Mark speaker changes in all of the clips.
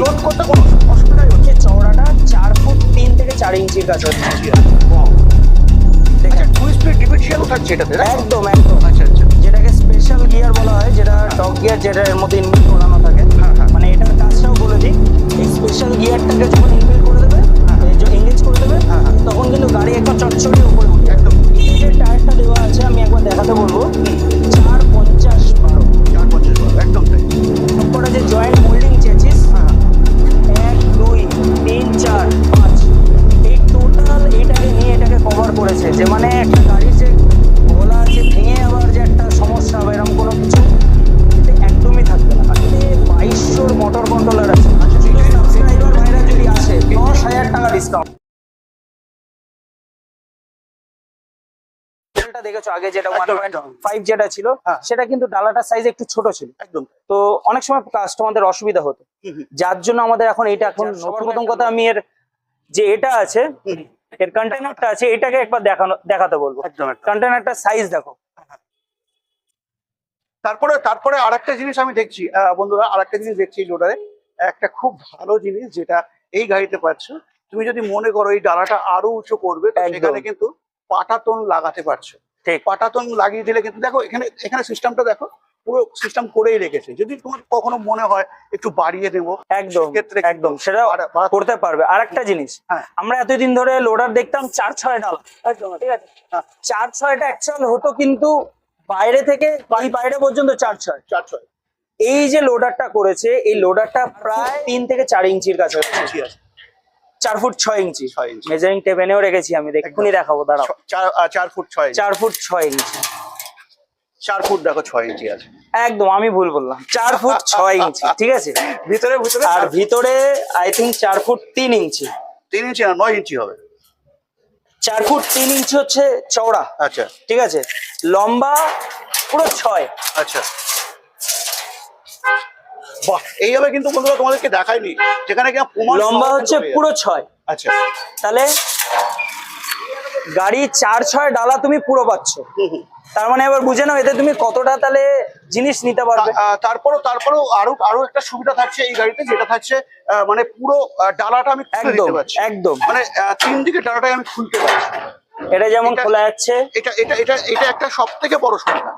Speaker 1: করতে কোনো হচ্ছে
Speaker 2: চওড়াটা চার ফুট তিন থেকে চার ইঞ্চির কাছে।
Speaker 1: আচ্ছা?
Speaker 2: একদম একদম।
Speaker 1: আচ্ছা আচ্ছা।
Speaker 2: যেটাকে স্পেশাল গিয়ার বলা হয় যেটা ডগ গিয়ার যেটা এর মধ্যে ইনভেস্ট করানো থাকে।
Speaker 1: হ্যাঁ, হ্যাঁ।
Speaker 2: মানে এটার কাজটাও বলে দিই এই স্পেশাল গিয়ারটাকে যখন দেখেছ আগে যেটা। ফাইভ যেটা ছিল
Speaker 1: হ্যাঁ।
Speaker 2: সেটা কিন্তু ডালাটার সাইজ একটু ছোট ছিল।
Speaker 1: একদম।
Speaker 2: তো অনেক সময় কাস্টমারদের অসুবিধা হতো। যার জন্য আমাদের এখন এটা এখন প্রথম কথা আমি এর যে এটা আছে এর কন্টেনারটা আছে এটাকে একবার দেখানো দেখাতে বলব। সাইজ দেখো।
Speaker 1: তারপরে তারপরে আরেকটা জিনিস আমি দেখছি বন্ধুরা আরেকটা জিনিস দেখছি লোডারে একটা খুব ভালো জিনিস যেটা এই গাড়িতে পাচ্ছ তুমি যদি মনে করো এই ডালাটা আরও উঁচু করবে। সেখানে কিন্তু পাটাতন লাগাতে পারছ। পাটাতন লাগিয়ে দিলে কিন্তু দেখো এখানে এখানে সিস্টেমটা দেখো পুরো সিস্টেম করেই রেখেছে। যদি তোমার কখনো মনে হয় একটু বাড়িয়ে দেবো
Speaker 2: একদম
Speaker 1: সেক্ষেত্রে
Speaker 2: একদম সেটা করতে পারবে। আরেকটা জিনিস
Speaker 1: হ্যাঁ।
Speaker 2: আমরা এতদিন ধরে লোডার দেখতাম চার ছয় ডালা ঠিক আছে?
Speaker 1: হ্যাঁ।
Speaker 2: চার ছয়টা অ্যাকচুয়াল হতো কিন্তু বাইরে থেকে বাইরে পর্যন্ত চার ছয়।
Speaker 1: চার ছয়।
Speaker 2: এই যে লোডারটা করেছে এই লোডারটা প্রায় তিন থেকে চার ইঞ্চির কাছে
Speaker 1: আছে।
Speaker 2: চার ফুট ছয় ইঞ্চি। মেজারিং টেপ এনেও রেখেছি আমি এক্ষুনি দেখাবো দাঁড়াও।
Speaker 1: চার ফুট ছয়
Speaker 2: চার ফুট ছয় ইঞ্চি।
Speaker 1: চার ফুট দেখো ছয় ইঞ্চি আছে।
Speaker 2: একদম আমি ভুল বললাম। চার ফুট ছয় ইঞ্চি ঠিক আছে?
Speaker 1: ভিতরে ভিতরে
Speaker 2: আর ভিতরে আই থিঙ্ক চার ফুট তিন ইঞ্চি।
Speaker 1: তিন ইঞ্চি না নয় ইঞ্চি হবে।
Speaker 2: চার ফুট তিন ইঞ্চি হচ্ছে চওড়া।
Speaker 1: আচ্ছা।
Speaker 2: ঠিক আছে? লম্বা পুরো ছয়।
Speaker 1: আচ্ছা। বাহ এইভাবে কিন্তু বন্ধুরা তোমাদেরকে দেখায়নি যেখানে কিনা প্রমাণ
Speaker 2: লম্বা হচ্ছে পুরো ছয়।
Speaker 1: আচ্ছা।
Speaker 2: তাহলে গাড়ি চার ছয় ডালা তুমি পুরো পাচ্ছ। তার মানে এবার বুঝে নাও এতে তুমি কতটা তাহলে জিনিস নিতে পারবে।
Speaker 1: তারপরেও তারপরেও আরও আরও একটা সুবিধা থাকছে এই গাড়িতে যেটা থাকছে মানে পুরো ডালাটা আমি
Speaker 2: একদম একদম।
Speaker 1: মানে তিন দিকে ডালাটাই আমি খুলতে পারছি।
Speaker 2: এটা যেমন খোলা যাচ্ছে।
Speaker 1: এটা এটা এটা এটা একটা সব থেকে বড় সুবিধা।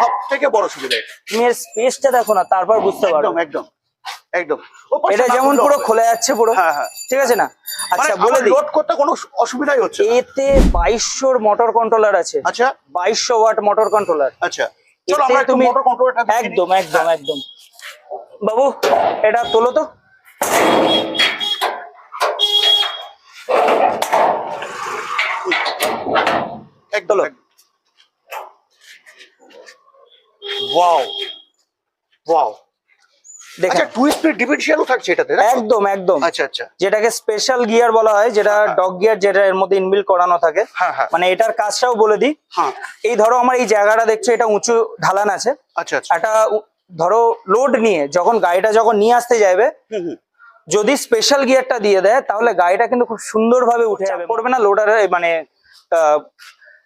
Speaker 1: সব থেকে বড় সুবিধা
Speaker 2: তুমি এর স্পেসটা দেখো না তারপর বুঝতে
Speaker 1: একদম একদম একদম।
Speaker 2: এটা যেমন পুরো খোলা যাচ্ছে পুরো।
Speaker 1: হ্যাঁ, হ্যাঁ।
Speaker 2: ঠিক আছে না?
Speaker 1: মানে
Speaker 2: আচ্ছা বলে দিই।
Speaker 1: লোড করতে কোনো অসুবিধাই হচ্ছে
Speaker 2: এতে বাইশশোর মোটর কন্ট্রোলার আছে।
Speaker 1: আচ্ছা।
Speaker 2: বাইশশো ওয়াট মোটর কন্ট্রোলার
Speaker 1: আচ্ছা। চলো আমরা
Speaker 2: তুমি-
Speaker 1: মোটর কন্ট্রোলটা
Speaker 2: একদম একদম একদম। বাবু এটা তোলো তো।
Speaker 1: একদম
Speaker 2: চলো।
Speaker 1: ওয়াও ওয়াও আচ্ছা টু স্পিড ডিফারেন্সিয়ালও থাকছে এটাতে
Speaker 2: একদম একদম।
Speaker 1: আচ্ছা আচ্ছা।
Speaker 2: যেটাকে স্পেশাল গিয়ার বলা হয় যেটা
Speaker 1: হ্যাঁ।
Speaker 2: ডগ গিয়ার যেটা এর মধ্যে ইনবিল্ট করানো থাকে।
Speaker 1: হ্যাঁ হ্যাঁ।
Speaker 2: মানে এটার কাজটাও বলে দিই।
Speaker 1: হ্যাঁ।
Speaker 2: এই ধরো আমার এই জায়গাটা দেখছ এটা উঁচু ঢালান আছে।
Speaker 1: আচ্ছা আচ্ছা।
Speaker 2: ধরো লোড নিয়ে যখন গাড়িটা যখন নিয়ে আসতে যাবে। যদি স্পেশাল গিয়ারটা দিয়ে দেয় তাহলে গাড়িটা কিন্তু খুব সুন্দরভাবে উঠে যাবে। পড়বে না লোডারে মানে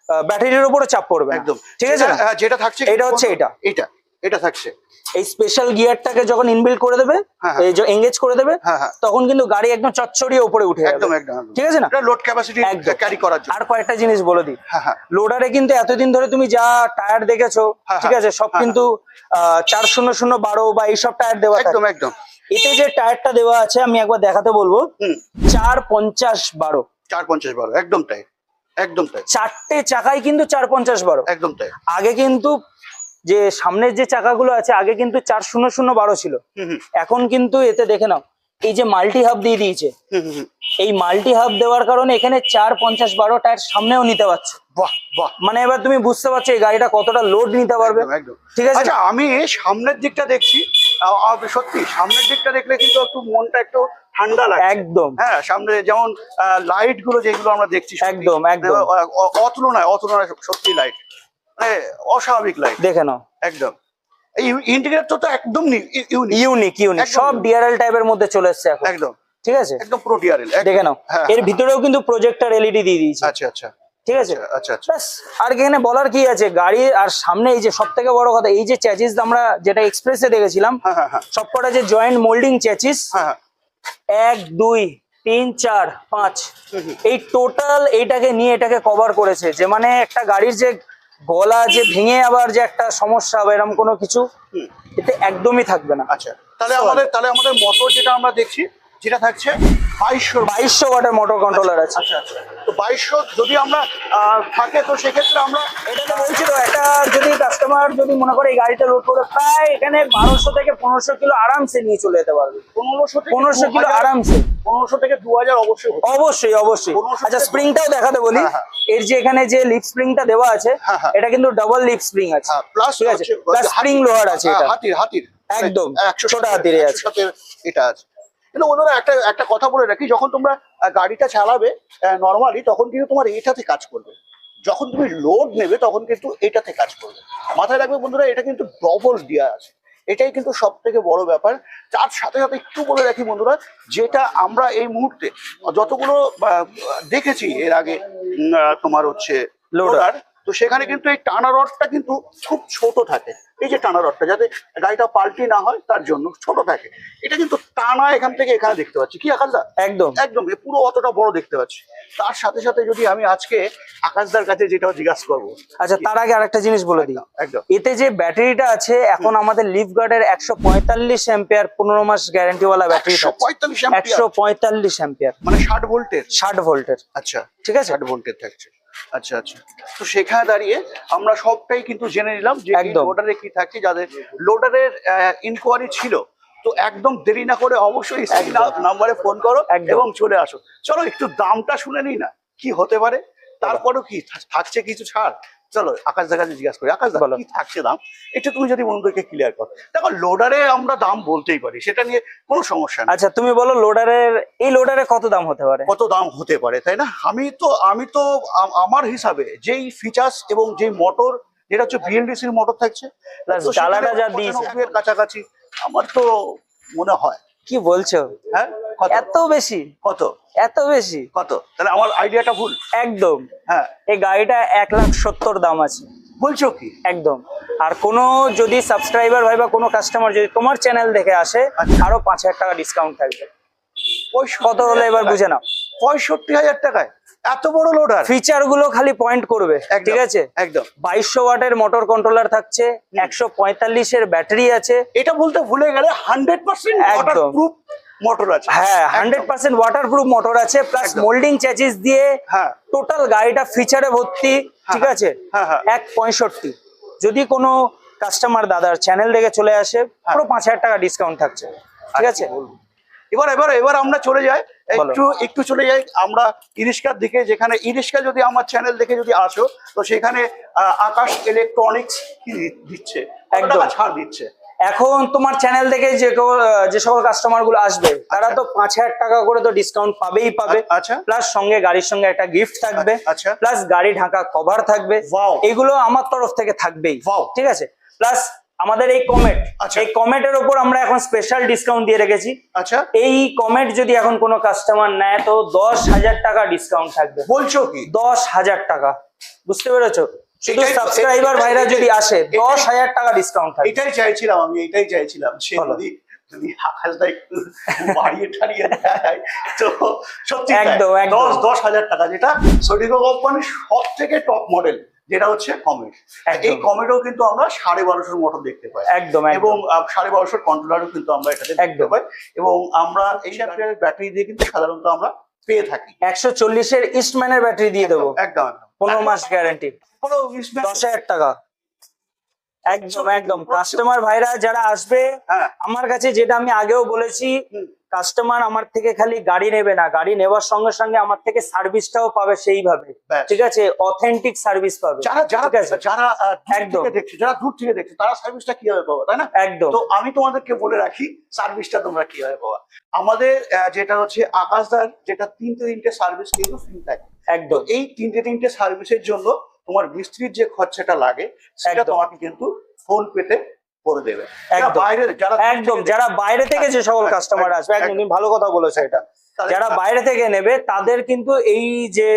Speaker 2: ব্যাটারির উপরে চাপ পড়বে
Speaker 1: একদম।
Speaker 2: ঠিক আছে
Speaker 1: যেটা- হ্যাঁ, যেটা থাকছে
Speaker 2: এটা হচ্ছে এটা।
Speaker 1: এটা এটা থাকছে।
Speaker 2: এই স্পেশাল গিয়ারটাকে যখন ইনবিল্ড করে দেবে
Speaker 1: হ্যাঁ, হ্যাঁ।
Speaker 2: এই যে এঙ্গেজ করে দেবে তখন কিন্তু গাড়ি একদম চচ্চড়িয়ে উপরে উঠে যাবে।
Speaker 1: একদম একদম।
Speaker 2: ঠিক আছে না?
Speaker 1: এটা লোড ক্যাপাসিটি। ক্যারি করার জন্য।
Speaker 2: আর কয়েকটা জিনিস বলে দিই। লোডারে কিন্তু এতদিন ধরে তুমি যা টায়ার দেখেছ ঠিক আছে সব কিন্তু চার শূন্য শূন্য বারো বা এইসব টায়ার দেওয়া থাকে।
Speaker 1: একদম একদম।
Speaker 2: এতে যে টায়ারটা দেওয়া আছে আমি একবার দেখাতে বলব। চার পঞ্চাশ বারো।
Speaker 1: চার পঞ্চাশ বারো একদম তাই। একদম তাই।
Speaker 2: চারটে চাকাই কিন্তু চার পঞ্চাশ বারো।
Speaker 1: একদম তাই।
Speaker 2: আগে কিন্তু যে সামনের যে চাকাগুলো আছে আগে কিন্তু চার শূন্য শূন্য বারো ছিল। এখন কিন্তু এতে দেখে নাও। এই যে মাল্টি হাব দিয়ে দিয়েছে। এই মাল্টি হাব দেওয়ার কারণে এখানে চার পঞ্চাশ বারো টায়ার সামনেও নিতে পারছ।
Speaker 1: বাহ বাহ।
Speaker 2: মানে এবার তুমি বুঝতে পারছ এই গাড়িটা কতটা লোড নিতে পারবে। ঠিক আছে?
Speaker 1: আচ্ছা আমি সামনের দিকটা দেখছি। সত্যি সামনের দিকটা দেখলে কিন্তু একটু মনটা একটু ঠান্ডা লাগে
Speaker 2: একদম।
Speaker 1: হ্যাঁ সামনে যেমন লাইটগুলো যেগুলো আমরা দেখছি
Speaker 2: একদম, একদম।
Speaker 1: অতুলনায় অতুলনায় সত্যি লাইট মানে অস্বাভাবিক লাইট
Speaker 2: দেখে নাও।
Speaker 1: একদম। ইন্টিগ্রেটর তো একদম ইউনিক
Speaker 2: ইউনিক ইউনিক সব। ডিআরএল টাইপের মধ্যে চলে এসছে এখন।
Speaker 1: একদম।
Speaker 2: ঠিক আছে?
Speaker 1: একদম প্রো ডিআরএল
Speaker 2: দেখে নাও।
Speaker 1: হ্যাঁ।
Speaker 2: এর ভিতরেও কিন্তু প্রজেক্টর এলইডি দিয়ে দিয়েছে।
Speaker 1: আচ্ছা আচ্ছা।
Speaker 2: ঠিক আছে?
Speaker 1: আচ্ছা আচ্ছা
Speaker 2: ব্যাস আর এখানে বলার কি আছে? গাড়ি আর সামনে এই যে সব থেকে বড় কথা এই যে চ্যাচিস আমরা যেটা এক্সপ্রেসে দেখেছিলাম
Speaker 1: হ্যাঁ হ্যাঁ
Speaker 2: সবকটা যে জয়েন্ট মোল্ডিং চ্যাচিস এক দুই তিন চার পাঁচ এই টোটাল এইটাকে নিয়ে এটাকে কভার করেছে। যে মানে একটা গাড়ির যে গলা যে ভেঙে আবার যে একটা সমস্যা হবে এরকম কোনো কিছু। এতে একদমই থাকবে না
Speaker 1: আচ্ছা তাহলে আমাদের তাহলে আমাদের মটর যেটা আমরা দেখছি যেটা থাকছে বাইশশো
Speaker 2: ওয়াটের মোটর কন্ট্রোলার আছে।
Speaker 1: আচ্ছা আচ্ছা। তো বাইশশো যদি আমরা থাকে তো সেক্ষেত্রে আমরা
Speaker 2: তো একটা যদি কাস্টমার যদি মনে করে এই গাড়িটা লোড করে প্রায় এখানে বারোশো থেকে পনেরোশো কিলো আরামসে নিয়ে চলে যেতে পারবে।
Speaker 1: পনেরোশো
Speaker 2: পনেরোশো কিলো আরামসে।
Speaker 1: পনেরোশো থেকে দু হাজার অবশ্যই
Speaker 2: অবশ্যই অবশ্যই।
Speaker 1: 1500
Speaker 2: আচ্ছা স্প্রিংটাও দেখাতে বলি।
Speaker 1: হ্যাঁ, হ্যাঁ।
Speaker 2: এর যে এখানে যে লিপ স্প্রিংটা দেওয়া আছে
Speaker 1: হ্যাঁ।
Speaker 2: এটা কিন্তু ডাবল লিপ স্প্রিং আছে।
Speaker 1: প্লাস
Speaker 2: ঠিক আছে? প্লাস স্প্রিং লোহার আছে এটা।
Speaker 1: হাতির হাতির।
Speaker 2: একদম,
Speaker 1: একশো
Speaker 2: ছোট হাতিরই আছে।
Speaker 1: এটা আছে। কিন্তু বন্ধুরা একটা একটা কথা বলে রাখি যখন তোমরা গাড়িটা চালাবে নর্মালি তখন কিন্তু তোমার এটাতে কাজ করবে। যখন তুমি লোড নেবে তখন কিন্তু এটাতে কাজ করবে। মাথায় রাখবে বন্ধুরা এটা কিন্তু ডবল দেওয়া আছে। এটাই কিন্তু সব থেকে বড় ব্যাপার। তার সাথে সাথে একটু বলে রাখি বন্ধুরা যেটা আমরা এই মুহূর্তে যতগুলো দেখেছি এর আগে তোমার হচ্ছে লোডার তো সেখানে কিন্তু এই টানা রডটা কিন্তু খুব ছোট থাকে। এই যে টানা রডটা যাতে গাড়িটা পাল্টি না হয় তার জন্য ছোট থাকে। এটা কিন্তু টানা এখান থেকে এখানে দেখতে পাচ্ছি। কি আকাশদা?
Speaker 2: একদম।
Speaker 1: একদম পুরো অতটা বড় দেখতে পাচ্ছি। তার সাথে সাথে যদি আমি আজকে আকাশদার কাছে যেটা জিজ্ঞাসা করব।
Speaker 2: আচ্ছা তার আগে আরেকটা জিনিস বলে দিই।
Speaker 1: একদম,
Speaker 2: এতে যে ব্যাটারিটা আছে এখন আমাদের লিফ গার্ডের একশো পঁয়তাল্লিশ অ্যাম্পিয়ার পনেরো মাস গ্যারান্টিওয়ালা ব্যাটারি
Speaker 1: পঁয়তাল্লিশ
Speaker 2: একশো পঁয়তাল্লিশ অ্যাম্পিয়ার।
Speaker 1: মানে ষাট ভোল্টের?
Speaker 2: ষাট ভোল্টের।
Speaker 1: আচ্ছা
Speaker 2: ঠিক আছে?
Speaker 1: ষাট ভোল্টের থাকছে। আচ্ছা আচ্ছা। তো সেখানে দাঁড়িয়ে আমরা সবটাই কিন্তু জেনে নিলাম যে
Speaker 2: একদম।
Speaker 1: লোডারে কি থাকে যাদের লোডারের ইনকোয়ারি ছিল। তো একদম দেরি না করে অবশ্যই নাম্বারে ফোন করো
Speaker 2: একদম।
Speaker 1: এবং চলে আসো। চলো একটু দামটা শুনে নিই না। কি হতে পারে? তারপরও কি থাকছে কিছু ছাড়? চলো আকাশ দেখা জিজ্ঞাসা করি আকাশ। কি থাকছে দাম? একটু তুমি যদি বন্ধুকে ক্লিয়ার করো। দেখো লোডারে আমরা দাম বলতেই পারি সেটা নিয়ে কোনো সমস্যা নেই।
Speaker 2: আচ্ছা তুমি বলো লোডারের এই লোডারে কত দাম হতে পারে?
Speaker 1: কত দাম হতে পারে তাই না? আমি তো আমি তো আমার হিসাবে যেই ফিচার্স এবং যেই মোটর যেটা হচ্ছে বিএলডিসির মোটর থাকছে
Speaker 2: Plus
Speaker 1: তো সেখানে
Speaker 2: জ্বালাটা যা দিয়েছে।
Speaker 1: 95 এর কাছাকাছি আমার তো মনে হয়।
Speaker 2: কি বলছো?
Speaker 1: হ্যাঁ?
Speaker 2: এত বেশি।
Speaker 1: কত?
Speaker 2: এত বেশি।
Speaker 1: কত? তাহলে আমার আইডিয়াটা ভুল।
Speaker 2: একদম।
Speaker 1: হ্যাঁ।
Speaker 2: এই গাড়িটা এক লাখ সত্তর দাম আছে।
Speaker 1: বলছো কি?
Speaker 2: একদম। আর কোনো যদি সাবস্ক্রাইবার ভাই বা কোনো কাস্টমার যদি তোমার চ্যানেল দেখে আসে
Speaker 1: আচ্ছা।
Speaker 2: আরও পাঁচ হাজার টাকা ডিসকাউন্ট থাকবে। কত হলে এবার বুঝে নাও।
Speaker 1: পঁয়ষট্টি হাজার টাকায়? এত বড় লোডার
Speaker 2: ফিচারগুলো খালি পয়েন্ট করবে ঠিক আছে?
Speaker 1: একদম।
Speaker 2: বাইশশো ওয়াটের মোটর কন্ট্রোলার থাকছে একশো পঁয়তাল্লিশের ব্যাটারি আছে।
Speaker 1: এটা বলতে ভুলে গেলে হান্ড্রেড পার্সেন্ট
Speaker 2: একদম।
Speaker 1: মোটর আছে।
Speaker 2: হ্যাঁ hundred percent waterproof motor আছে প্লাস মোল্ডিং চ্যাচিস দিয়ে
Speaker 1: হ্যাঁ।
Speaker 2: টোটাল গাড়িটা ফিচারে ভর্তি ঠিক
Speaker 1: হ্যাঁ,
Speaker 2: আছে?
Speaker 1: হ্যাঁ, হ্যাঁ।
Speaker 2: এক পঁয়ষট্টি। যদি কোনো কাস্টমার দাদার চ্যানেল দেখে চলে আসে পুরো পাঁচ হাজার টাকা ডিসকাউন্ট থাকছে ঠিক আছে?
Speaker 1: এবার এবার এবার আমরা চলে যাই। একটু একটু চলে যাই। আমরা ইরিস্কার দিকে যেখানে ইরিস্কা যদি আমার চ্যানেল দেখে যদি আসো তো সেখানে আকাশ ইলেকট্রনিক্স দিচ্ছে?
Speaker 2: একদম।
Speaker 1: ছাড় দিচ্ছে?
Speaker 2: এখন তোমার চ্যানেল থেকে যে যে সকল কাস্টমারগুলো আসবে তারা তো পাঁচ হাজার টাকা করে তো ডিসকাউন্ট পাবেই পাবে।
Speaker 1: আচ্ছা।
Speaker 2: প্লাস সঙ্গে গাড়ির সঙ্গে একটা গিফট থাকবে।
Speaker 1: আচ্ছা।
Speaker 2: প্লাস গাড়ি ঢাকা কভার থাকবে. এগুলো আমার তরফ থেকে থাকবেই. ঠিক আছে? প্লাস আমাদের এই কমেট
Speaker 1: আচ্ছা।
Speaker 2: এই কমেটের উপর আমরা এখন স্পেশাল ডিসকাউন্ট দিয়ে রেখেছি।
Speaker 1: আচ্ছা।
Speaker 2: এই কমেট যদি এখন কোনো কাস্টমার নেয় তো দশ হাজার টাকা ডিসকাউন্ট থাকবে।
Speaker 1: বলছো কি?
Speaker 2: দশ হাজার টাকা। বুঝতে পেরেছ? শুধু সাবস্ক্রাইবার ভাইরা যদি আসে দশ হাজার টাকা ডিসকাউন্ট
Speaker 1: এটাই চাইছিলাম আমি এটাই চাইছিলাম। সে যদি যদি আকাশটা একটু বাড়িয়ে টাড়িয়ে দেয় তো সত্যি
Speaker 2: একদম।
Speaker 1: দশ দশ হাজার টাকা যেটা কোম্পানির সব থেকে টপ মডেল যেটা হচ্ছে কমেট এই কমেটও কিন্তু আমরা সাড়ে বারোশোর মোটর দেখতে পাই।
Speaker 2: একদম
Speaker 1: এবং সাড়ে বারোশোর কন্ট্রোলারও কিন্তু আমরা এটাতে দেখতে পাই। এবং আমরা এই ব্যাটারি দিয়ে কিন্তু সাধারণত আমরা পেয়ে থাকি।
Speaker 2: একশো চল্লিশের ইস্টম্যানের ব্যাটারি দিয়ে দেবো।
Speaker 1: একদম
Speaker 2: পনেরো মাস গ্যারান্টি দশ হাজার টাকা। একদম একদম। কাস্টমার ভাইরা যারা আসবে
Speaker 1: হ্যাঁ।
Speaker 2: আমার কাছে যেটা আমি আগেও বলেছি। কাস্টমার আমার থেকে খালি গাড়ি নেবে না গাড়ি নেওয়ার সঙ্গে সঙ্গে আমার থেকে সার্ভিসটাও পাবে সেইভাবে। ঠিক আছে? অথেন্টিক সার্ভিস পাবে
Speaker 1: যারা যারা যারা
Speaker 2: একদম।
Speaker 1: দেখছে যারা দূর থেকে দেখছে তারা সার্ভিসটা কীভাবে পাবো তাই না?
Speaker 2: একদম।
Speaker 1: তো আমি তোমাদেরকে বলে রাখি সার্ভিসটা তোমরা কীভাবে পাবা। আমাদের যেটা হচ্ছে আকাশদার যেটা তিনটে তিনটে সার্ভিস কিন্তু ফ্রি থাকে।
Speaker 2: একদম।
Speaker 1: এই তিনটে তিনটে সার্ভিসের জন্য তোমার মিস্ত্রির যে খরচাটা লাগে সেটা তোমাকে কিন্তু ফোন পেতে করে দেবে
Speaker 2: একদম।
Speaker 1: যারা
Speaker 2: বাইরে থেকে যে সকল কাস্টমার আসবে একদম। ভালো কথা বলেছ এটা যারা বাইরে থেকে নেবে তাদের কিন্তু এই যে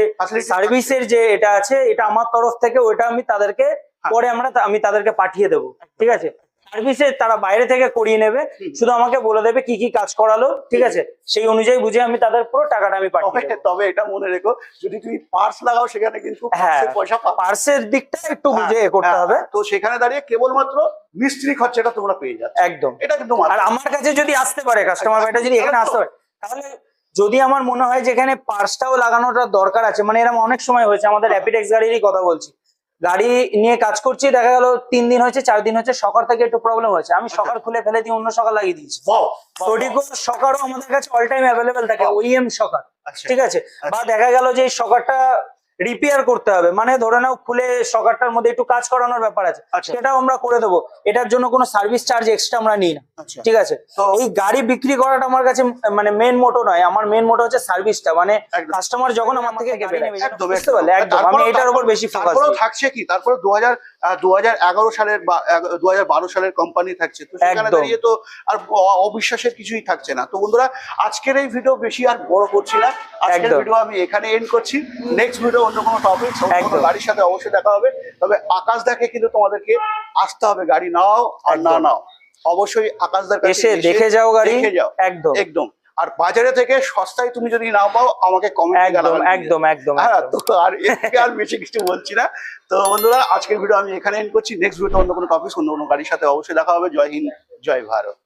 Speaker 2: সার্ভিসের যে এটা আছে এটা আমার তরফ থেকে ওটা আমি তাদেরকে
Speaker 1: হ্যাঁ।
Speaker 2: পরে আমরা আমি তাদেরকে পাঠিয়ে দেবো ঠিক আছে সার্ভিসে তারা বাইরে থেকে করিয়ে নেবে। শুধু আমাকে বলে দেবে কি কি কাজ করালো ঠিক আছে? সেই অনুযায়ী বুঝে আমি তাদের পুরো টাকাটা আমি পাঠিয়ে
Speaker 1: তবে এটা মনে রেখো যদি তুমি পার্স লাগাও সেখানে কিন্তু
Speaker 2: হ্যাঁ।
Speaker 1: পয়সা
Speaker 2: পার্সের দিকটা একটু বুঝে করতে
Speaker 1: হ্যাঁ,
Speaker 2: হবে।
Speaker 1: তো সেখানে দাঁড়িয়ে কেবলমাত্র মিস্ত্রি খরচাটা তোমরা পেয়ে যাচ্ছ।
Speaker 2: একদম।
Speaker 1: এটা কিন্তু
Speaker 2: আর আমার কাছে যদি আসতে পারে কাস্টমার এটা যদি এখানে আসতে পারে তাহলে যদি আমার মনে হয় যে এখানে পার্সটাও লাগানোটা দরকার আছে মানে এরকম অনেক সময় হয়েছে আমাদের র্যাপিডেক্স গাড়িরই কথা বলছি। গাড়ি নিয়ে কাজ করছি দেখা গেল তিন দিন হয়েছে চার দিন হয়েছে সকার থেকে একটু প্রবলেম হয়েছে। আমি সকাল খুলে ফেলে দিয়ে অন্য সকাল লাগিয়ে দিয়েছি। সোডিকো সকারও আমাদের কাছে অল টাইম অ্যাভেলেবেল থাকে
Speaker 1: ওই
Speaker 2: ওইএম সকার
Speaker 1: আচ্ছা,
Speaker 2: ঠিক আছে? বা
Speaker 1: আচ্ছা।
Speaker 2: দেখা গেল যে সকারটা রিপেয়ার করতে হবে। মানে ধরে নাও খুলে সকারটার মধ্যে একটু কাজ করানোর ব্যাপার আছে।
Speaker 1: আচ্ছা।
Speaker 2: সেটাও আমরা করে দেবো। এটার জন্য কোনো সার্ভিস চার্জ এক্সট্রা আমরা নিই না।
Speaker 1: আচ্ছা।
Speaker 2: ঠিক আছে?
Speaker 1: তো
Speaker 2: ওই গাড়ি বিক্রি করাটা আমার কাছে মানে মেন মোটো নয়। আমার মেন মোটো হচ্ছে সার্ভিসটা মানে কাস্টমার যখন আমার থেকে বুঝতে পারলে? একদম। আমি এটার উপর বেশি ফোকাস
Speaker 1: থাকছে কি? তারপরে দু হাজার দু সালের বা দু সালের কোম্পানি থাকছে। তো সেখানে দাঁড়িয়ে তো আর অবিশ্বাসের কিছুই থাকছে না। তো বন্ধুরা আজকের এই ভিডিও বেশি আর বড় করছি না। আজকের। ভিডিও আমি এখানে এন্ড করছি। নেক্সট ভিডিও অন্য কোনো টপিক। গাড়ির সাথে অবশ্যই দেখা হবে। তবে আকাশ দেখে কিন্তু তোমাদেরকে আসতে হবে গাড়ি নাও আর না নাও। অবশ্যই আকাশদার কাছে
Speaker 2: এসে দেখে যাও গাড়ি।
Speaker 1: দেখে যাও।
Speaker 2: একদম।
Speaker 1: একদম। আর বাজারে থেকে সস্তায় তুমি যদি না পাও আমাকে কমে
Speaker 2: একদম একদম একদম
Speaker 1: হ্যাঁ তো আর আর বেশি কিছু বলছি না। তো বন্ধুরা আজকের ভিডিও আমি এখানে এন্ড করছি। নেক্সট ভিডিও অন্য কোনো টপিক অন্য কোনো গাড়ির সাথে অবশ্যই দেখা হবে। জয় হিন্দ জয় ভারত।